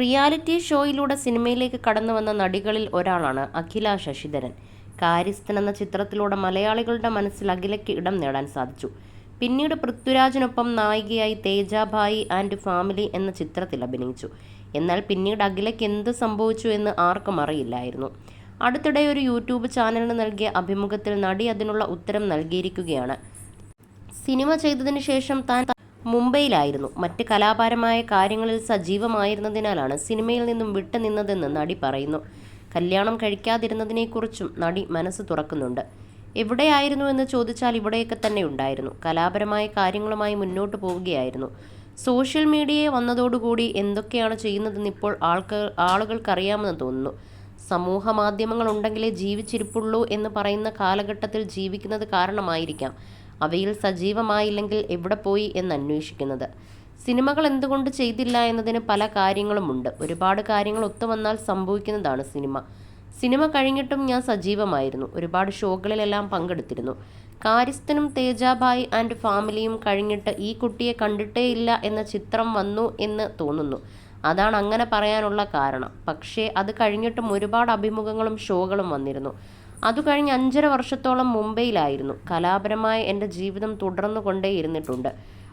Reality ഷോയിലൂടെ സിനിമയിലേക്ക് കടന്നു വന്ന നടികളിൽ ഒരാളാണ് അഖില ശശിധരൻ. കാര്യസ്ഥൻ എന്ന ചിത്രത്തിലൂടെ മലയാളികളുടെ മനസ്സിൽ അഖിലയ്ക്ക് ഇടം നേടാൻ സാധിച്ചു. പിന്നീട് പൃഥ്വിരാജിനൊപ്പം നായികയായി തേജാഭായി ആൻഡ് ഫാമിലി എന്ന ചിത്രത്തിൽ അഭിനയിച്ചു. എന്നാൽ പിന്നീട് അഖിലയ്ക്ക് എന്ത് സംഭവിച്ചു എന്ന് ആർക്കും അറിയില്ലായിരുന്നു. അടുത്തിടെ ഒരു യൂട്യൂബ് ചാനലിന് നൽകിയ അഭിമുഖത്തിൽ നടി അതിനുള്ള ഉത്തരം നൽകിയിരിക്കുകയാണ്. സിനിമ ചെയ്തതിനു ശേഷം താൻ മുംബൈയിലായിരുന്നു. മറ്റ് കലാപരമായ കാര്യങ്ങളിൽ സജീവമായിരുന്നതിനാലാണ് സിനിമയിൽ നിന്നും വിട്ടുനിന്നതെന്ന് നടി പറയുന്നു. കല്യാണം കഴിക്കാതിരുന്നതിനെക്കുറിച്ചും നടി മനസ്സ് തുറക്കുന്നുണ്ട്. എവിടെയായിരുന്നു എന്ന് ചോദിച്ചാൽ ഇവിടെയൊക്കെ തന്നെ ഉണ്ടായിരുന്നു. കലാപരമായ കാര്യങ്ങളുമായി മുന്നോട്ട് പോവുകയായിരുന്നു. സോഷ്യൽ മീഡിയയെ വന്നതോടുകൂടി എന്തൊക്കെയാണ് ചെയ്യുന്നതെന്ന് ഇപ്പോൾ ആൾക്ക് ആളുകൾക്കറിയാമെന്ന് തോന്നുന്നു. സമൂഹ മാധ്യമങ്ങൾ ഉണ്ടെങ്കിലേ ജീവിച്ചിരിപ്പുള്ളൂ എന്ന് പറയുന്ന കാലഘട്ടത്തിൽ ജീവിക്കുന്നത് കാരണമായിരിക്കാം. അവയിൽ സജീവമായില്ലെങ്കിൽ എവിടെ പോയി എന്ന് അന്വേഷിക്കുന്നത് സിനിമകൾ എന്തുകൊണ്ട് ചെയ്തില്ല എന്നതിന് പല കാര്യങ്ങളുമുണ്ട്. ഒരുപാട് കാര്യങ്ങൾ ഒത്തുവന്നാൽ സംഭവിക്കുന്നതാണ് സിനിമ. സിനിമ കഴിഞ്ഞിട്ടും ഞാൻ സജീവമായിരുന്നു. ഒരുപാട് ഷോകളിലെല്ലാം പങ്കെടുത്തിരുന്നു. കാര്യസ്ഥനും തേജാഭായ് ആൻഡ് ഫാമിലിയും കഴിഞ്ഞിട്ട് ഈ കുട്ടിയെ കണ്ടിട്ടേ ഇല്ല എന്ന ചിത്രം വന്നു എന്ന് തോന്നുന്നു. അതാണ് അങ്ങനെ പറയാനുള്ള കാരണം. പക്ഷേ അത് കഴിഞ്ഞിട്ടും ഒരുപാട് അഭിമുഖങ്ങളും ഷോകളും വന്നിരുന്നു. അത് കഴിഞ്ഞ് അഞ്ചര വർഷത്തോളം മുംബൈയിലായിരുന്നു. കലാപരമായ എന്റെ ജീവിതം തുടർന്നു കൊണ്ടേയിരുന്നിട്ടുണ്ട്.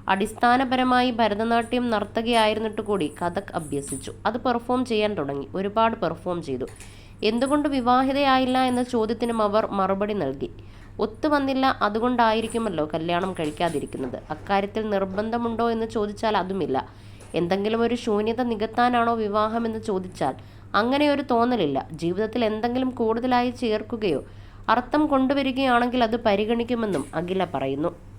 അടിസ്ഥാനപരമായി ഭരതനാട്യം നർത്തകിയായിരുന്നിട്ട് കൂടി കഥക് അഭ്യസിച്ചു. അത് പെർഫോം ചെയ്യാൻ തുടങ്ങി. ഒരുപാട് പെർഫോം ചെയ്തു. എന്തുകൊണ്ട് വിവാഹിതയായില്ല എന്ന ചോദ്യത്തിനും അവർ മറുപടി നൽകി. ഒത്തു വന്നില്ല അതുകൊണ്ടായിരിക്കുമല്ലോ കല്യാണം കഴിക്കാതിരിക്കുന്നത്. അക്കാര്യത്തിൽ നിർബന്ധമുണ്ടോ എന്ന് ചോദിച്ചാൽ അതുമില്ല. എന്തെങ്കിലും ഒരു ശൂന്യത നികത്താനാണോ വിവാഹമെന്ന് ചോദിച്ചാൽ അങ്ങനെ ഒരു തോന്നലില്ല. ജീവിതത്തിൽ എന്തെങ്കിലും കൂടുതലായി ചേർക്കുകയോ അർത്ഥം കൊണ്ടുവരികയാണെങ്കിൽ അത് പരിഗണിക്കുമെന്നും അഖില പറയുന്നു.